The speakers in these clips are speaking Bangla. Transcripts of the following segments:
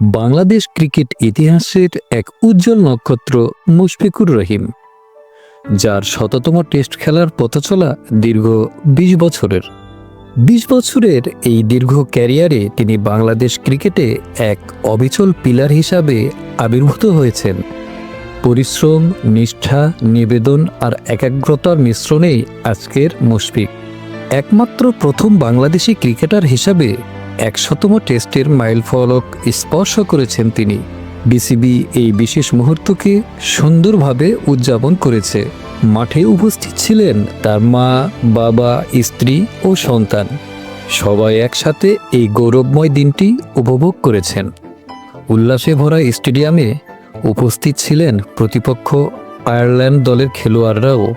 বাংলাদেশ ক্রিকেট ইতিহাসের এক উজ্জ্বল নক্ষত্র মুশফিকুর রহিম, যার শততম টেস্ট খেলার পথচলা দীর্ঘ বিশ বছরের। বিশ বছরের এই দীর্ঘ ক্যারিয়ারে তিনি বাংলাদেশ ক্রিকেটে এক অবিচল পিলার হিসাবে আবির্ভূত হয়েছেন। পরিশ্রম, নিষ্ঠা, নিবেদন আর একাগ্রতার মিশ্রণেই আজকের মুশফিক। একমাত্র প্রথম বাংলাদেশি ক্রিকেটার হিসাবে একশতম টেস্টের মাইল ফলক স্পর্শ করেছেন তিনি। বিসিবি এই বিশেষ মুহূর্তকে সুন্দরভাবে উদযাপন করেছে। মাঠে উপস্থিত ছিলেন তার মা, বাবা, স্ত্রী ও সন্তান। সবাই একসাথে এই গৌরবময় দিনটি উপভোগ করেছেন। উল্লাসে ভরা স্টেডিয়ামে উপস্থিত ছিলেন প্রতিপক্ষ আয়ারল্যান্ড দলের খেলোয়াড়রাও।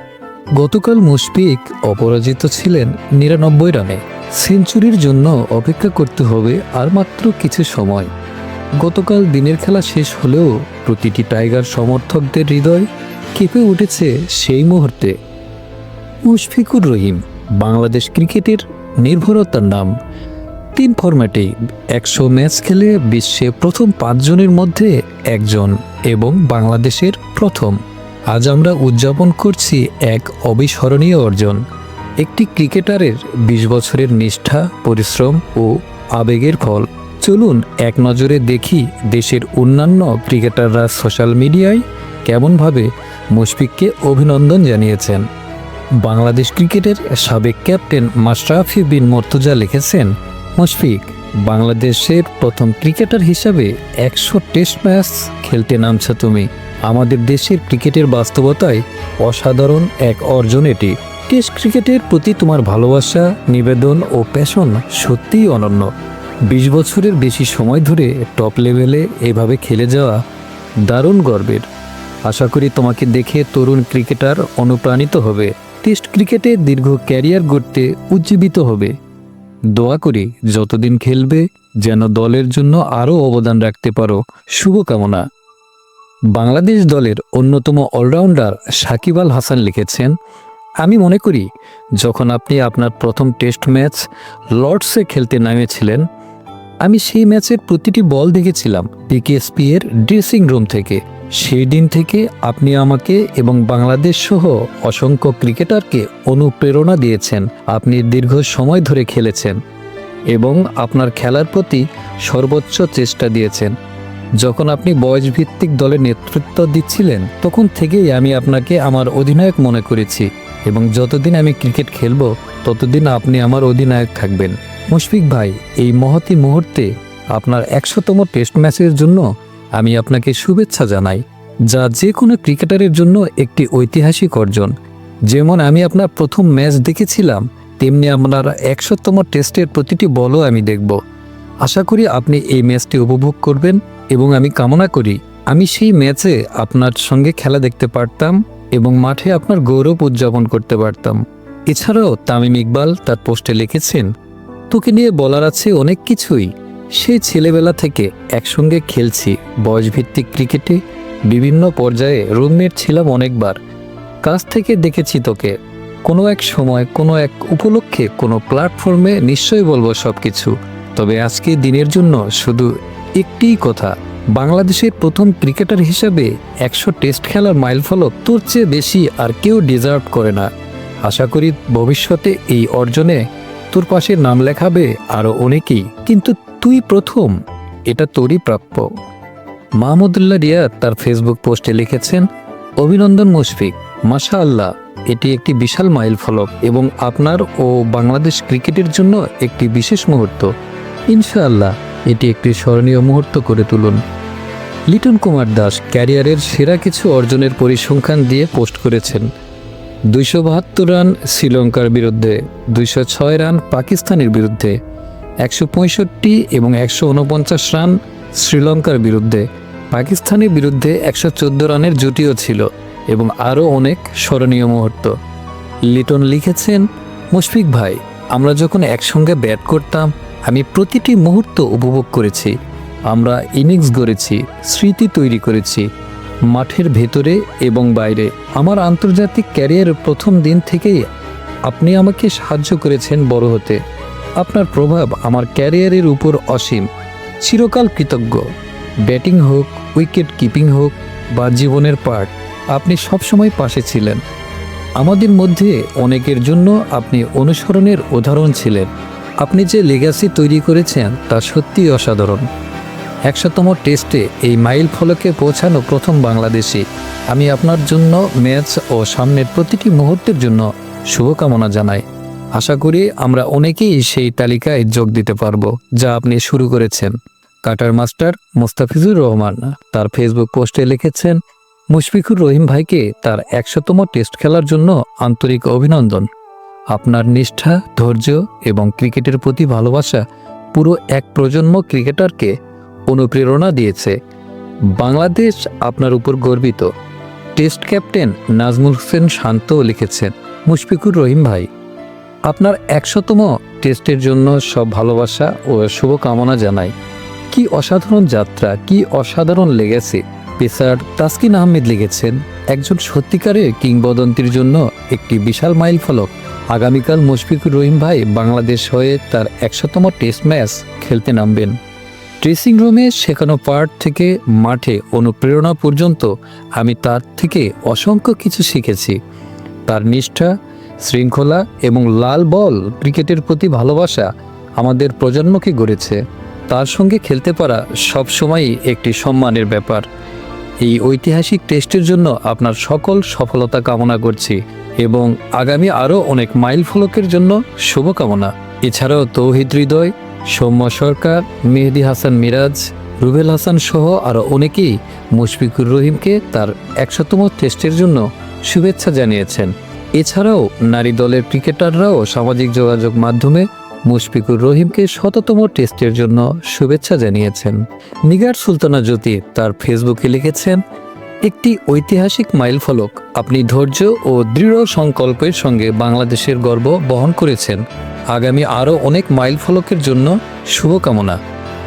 গতকাল মুশফিক অপরাজিত ছিলেন নিরানব্বই রানে। সেঞ্চুরির জন্য অপেক্ষা করতে হবে আর মাত্র কিছু সময়। গতকাল দিনের খেলা শেষ হলেও প্রতিটি টাইগার সমর্থকদের হৃদয় কেঁপে উঠেছে সেই মুহূর্তে। মুশফিকুর রহিম, বাংলাদেশ ক্রিকেটের নির্ভরতার নাম। তিন ফরম্যাটে একশো ম্যাচ খেলে বিশ্বে প্রথম পাঁচজনের মধ্যে একজন এবং বাংলাদেশের প্রথম। আজ আমরা উদযাপন করছি এক অবিস্মরণীয় অর্জন। একটি ক্রিকেটারের বিশ বছরের নিষ্ঠা, পরিশ্রম ও আবেগের ফল। চলুন এক নজরে দেখি দেশের অন্যান্য ক্রিকেটাররা সোশ্যাল মিডিয়ায় কেমনভাবে মুশফিককে অভিনন্দন জানিয়েছেন। বাংলাদেশ ক্রিকেটের সাবেক ক্যাপ্টেন মাশরাফি বিন মর্তুজা লিখেছেন, মুশফিক, বাংলাদেশের প্রথম ক্রিকেটার হিসাবে একশো টেস্ট ম্যাচ খেলতে নামছ তুমি। আমাদের দেশের ক্রিকেটের বাস্তবতায় অসাধারণ এক অর্জন এটি। টেস্ট ক্রিকেটের প্রতি তোমার ভালোবাসা, নিবেদন ও প্যাশন সত্যিই অনন্য। বিশ বছরের বেশি সময় ধরে টপ লেভেলে এভাবে খেলে যাওয়া দারুণ গর্বের। আশা করি তোমাকে দেখে তরুণ ক্রিকেটার অনুপ্রাণিত হবে। টেস্ট ক্রিকেটে দীর্ঘ ক্যারিয়ার গড়তে উজ্জীবিত হবে। দোয়া করি যতদিন খেলবে, যেন দলের জন্য আরও অবদান রাখতে পারো। শুভকামনা। বাংলাদেশ দলের অন্যতম অলরাউন্ডার সাকিব আল হাসান লিখেছেন আমি মনে করি, যখন আপনি আপনার প্রথম টেস্ট ম্যাচ লর্ডসে খেলতে নেমেছিলেন, আমি সেই ম্যাচের প্রতিটি বল দেখেছিলাম পিকেএসপি এর ড্রেসিং রুম থেকে। সেই দিন থেকে আপনি আমাকে এবং বাংলাদেশ সহ অসংখ্য ক্রিকেটারকে অনুপ্রেরণা দিয়েছেন। আপনি দীর্ঘ সময় ধরে খেলেছেন এবং আপনার খেলার প্রতি সর্বোচ্চ চেষ্টা দিয়েছেন। যখন আপনি বয়স ভিত্তিক দলের নেতৃত্ব দিচ্ছিলেন, তখন থেকেই আমি আপনাকে আমার অধিনায়ক মনে করেছি। এবং যতদিন আমি ক্রিকেট খেলব, ততদিন আপনি আমার অধিনায়ক থাকবেন। মুশফিক ভাই, এই মহতি মুহূর্তে আপনার একশোতম টেস্ট ম্যাচের জন্য আমি আপনাকে শুভেচ্ছা জানাই, যা যে কোনো ক্রিকেটারের জন্য একটি ঐতিহাসিক অর্জন। যেমন আমি আপনার প্রথম ম্যাচ দেখেছিলাম, তেমনি আপনার একশোতম টেস্টের প্রতিটি বলও আমি দেখব। আশা করি আপনি এই ম্যাচটি উপভোগ করবেন এবং আমি কামনা করি, আমি সেই ম্যাচে আপনার সঙ্গে খেলা দেখতে পারতাম। এবং মাঠে আপনার গৌরব উদযাপন করতে পারতাম। এছাড়াও তামিম ইকবাল তার পোস্টে লিখেছেন, তোকে নিয়ে বলার আছে অনেক কিছুই। সেই ছেলেবেলা থেকে একসঙ্গে খেলছি, বয়সভিত্তিক ক্রিকেটে বিভিন্ন পর্যায়ে রুমমেট ছিলাম অনেকবার। কাছ থেকে দেখেছি তোকে। কোনো এক সময়, কোনো এক উপলক্ষে, কোনো প্ল্যাটফর্মে নিশ্চয়ই বলব সব কিছু তবে আজকে দিনের জন্য শুধু একটিই কথা। বাংলাদেশের প্রথম ক্রিকেটার হিসাবে একশো টেস্ট খেলার মাইলফলক তোর চেয়ে বেশি আর কেউ ডিজার্ভ করে না। আশা করি ভবিষ্যতে এই অর্জনে তোর পাশে নাম লেখাবে আরও অনেকেই। কিন্তু তুই প্রথম, এটা তোরই প্রাপ্য। মাহমুদুল্লাহ রিয়াদ তার ফেসবুক পোস্টে লিখেছেন, অভিনন্দন মুশফিক মাশা আল্লাহ এটি একটি বিশাল মাইল ফলক এবং আপনার ও বাংলাদেশ ক্রিকেটের জন্য একটি বিশেষ মুহূর্ত। ইনশাআল্লাহ, এটি একটি স্মরণীয় মুহূর্ত করে তুলুন। লিটন কুমার দাস ক্যারিয়ারের সেরা কিছু অর্জনের পরিসংখ্যান দিয়ে পোস্ট করেছেন। দুইশো বাহাত্তর রান শ্রীলঙ্কার বিরুদ্ধে, দুইশো ছয় রান পাকিস্তানের বিরুদ্ধে, একশো পঁয়ষট্টি এবং একশো উনপঞ্চাশ রান শ্রীলঙ্কার বিরুদ্ধে। পাকিস্তানের বিরুদ্ধে একশো চোদ্দ রানের জুটিও ছিল এবং আরও অনেক স্মরণীয় মুহূর্ত। লিটন লিখেছেন, মুশফিক ভাই, আমরা যখন একসঙ্গে ব্যাট করতাম, আমি প্রতিটি মুহূর্ত উপভোগ করেছি। আমরা ইনিংস গড়েছি, স্মৃতি তৈরি করেছি, মাঠের ভেতরে এবং বাইরে। আমার আন্তর্জাতিক ক্যারিয়ারের প্রথম দিন থেকেই আপনি আমাকে সাহায্য করেছেন বড় হতে। আপনার প্রভাব আমার ক্যারিয়ারের উপর অসীম। চিরকাল কৃতজ্ঞ। ব্যাটিং হোক, উইকেট কিপিং হোক বা জীবনের পার্ট আপনি সবসময় পাশে ছিলেন। আমাদের মধ্যে অনেকের জন্য আপনি অনুসরণের উদাহরণ ছিলেন। আপনি যে লেগাসি তৈরি করেছেন তা সত্যিই অসাধারণ। একশোতম টেস্টে এই মাইল ফলকে পৌঁছানো প্রথম বাংলাদেশি। আমি আপনার জন্য ম্যাচ ও সামনের প্রতিটি মুহূর্তের জন্য শুভকামনা জানাই। আশা করি আমরা অনেকেই সেই তালিকায় যোগ দিতে পারব, যা আপনি শুরু করেছেন। কাটার মাস্টার মোস্তাফিজুর রহমান তার ফেসবুক পোস্টে লিখেছেন, মুশফিকুর রহিম ভাইকে তার একশোতম টেস্ট খেলার জন্য আন্তরিক অভিনন্দন। আপনার নিষ্ঠা, ধৈর্য এবং ক্রিকেটের প্রতি ভালোবাসা পুরো এক প্রজন্ম ক্রিকেটারকে অনুপ্রেরণা দিয়েছে। বাংলাদেশ আপনার উপর গর্বিত। টেস্ট ক্যাপ্টেন নাজমুল হোসেন শান্ত লিখেছেন, মুশফিকুর রহিম ভাই, আপনার একশোতম টেস্টের জন্য সব ভালোবাসা ও শুভকামনা জানাই। কি অসাধারণ যাত্রা, কি অসাধারণ লেগেছে। পেসার তাসকিন আহমেদ লিখেছেন, একজন সত্যিকারের কিংবদন্তির জন্য একটি বিশাল মাইল ফলক। আগামীকাল মুশফিকুর রহিম ভাই বাংলাদেশ হয়ে তার একশোতম টেস্ট ম্যাচ খেলতে নামবেন। ড্রেসিং রুমে শেখানো পার্ট থেকে মাঠে অনুপ্রেরণা পর্যন্ত আমি তার থেকে অসংখ্য কিছু শিখেছি। তার নিষ্ঠা, শৃঙ্খলা এবং লাল বল ক্রিকেটের প্রতি ভালোবাসা আমাদের প্রজন্মকে গড়েছে। তার সঙ্গে খেলতে পারা সবসময়ই একটি সম্মানের ব্যাপার। এই ঐতিহাসিক টেস্টের জন্য আপনার সকল সফলতা কামনা করছি এবং আগামী আরও অনেক মাইল ফলকের জন্য শুভকামনা। এছাড়াও তৌহিদ হৃদয় সৌম্য সরকার, মেহেদি হাসান মিরাজ, রুবেল হাসান সহ আরও অনেকেই মুশফিকুর রহিমকে তার একশোতম টেস্টের জন্য শুভেচ্ছা জানিয়েছেন। এছাড়াও নারী দলের ক্রিকেটাররাও সামাজিক যোগাযোগ মাধ্যমে মুশফিকুর রহিমকে শততম টেস্টের জন্য শুভেচ্ছা জানিয়েছেন। নিগার সুলতানা জ্যোতি তার ফেসবুকে লিখেছেন, একটি ঐতিহাসিক মাইলফলক আপনি ধৈর্য ও দৃঢ় সংকল্পের সঙ্গে বাংলাদেশের গর্ব বহন করেছেন। আগামী আরও অনেক মাইল ফলকের জন্য শুভকামনা।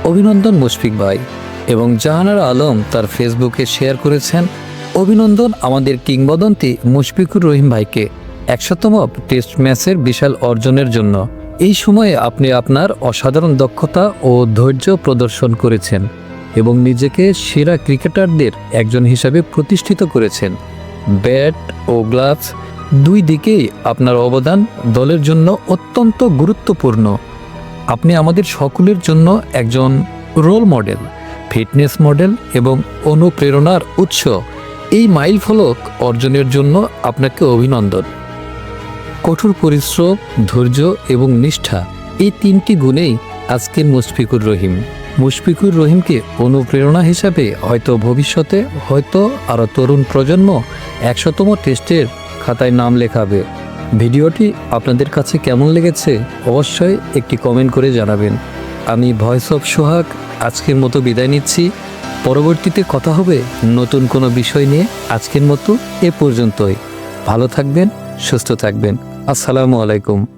অভিনন্দন মুশফিক ভাই। এবং জাহানার আলম তার ফেসবুকে শেয়ার করেছেন, অভিনন্দন আমাদের কিংবদন্তি মুশফিকুর রহিম ভাইকে একশতম টেস্ট ম্যাচের বিশাল অর্জনের জন্য। এই সময়ে আপনি আপনার অসাধারণ দক্ষতা ও ধৈর্য প্রদর্শন করেছেন এবং নিজেকে সেরা ক্রিকেটারদের একজন হিসাবে প্রতিষ্ঠিত করেছেন। ব্যাট ও গ্লাভস দুই দিকেই আপনার অবদান দলের জন্য অত্যন্ত গুরুত্বপূর্ণ। আপনি আমাদের সকলের জন্য একজন রোল মডেল ফিটনেস মডেল এবং অনুপ্রেরণার উৎস। এই মাইল ফলক অর্জনের জন্য আপনাকে অভিনন্দন। কঠোর পরিশ্রম, ধৈর্য এবং নিষ্ঠা, এই তিনটি গুণেই আজকের মুশফিকুর রহিম। মুশফিকুর রহিমকে অনুপ্রেরণা হিসাবে হয়তো ভবিষ্যতে, হয়তো আরও তরুণ প্রজন্ম একশোতম টেস্টের খাতায় নাম লেখাবে। ভিডিওটি আপনাদের কাছে কেমন লেগেছে অবশ্যই একটি কমেন্ট করে জানাবেন। আমি ভয়েস অফ সোহাগ, আজকের মতো বিদায় নিচ্ছি। পরবর্তীতে কথা হবে নতুন কোনো বিষয় নিয়ে। আজকের মতো এ পর্যন্তই। ভালো থাকবেন, সুস্থ থাকবেন। আসসালামু আলাইকুম।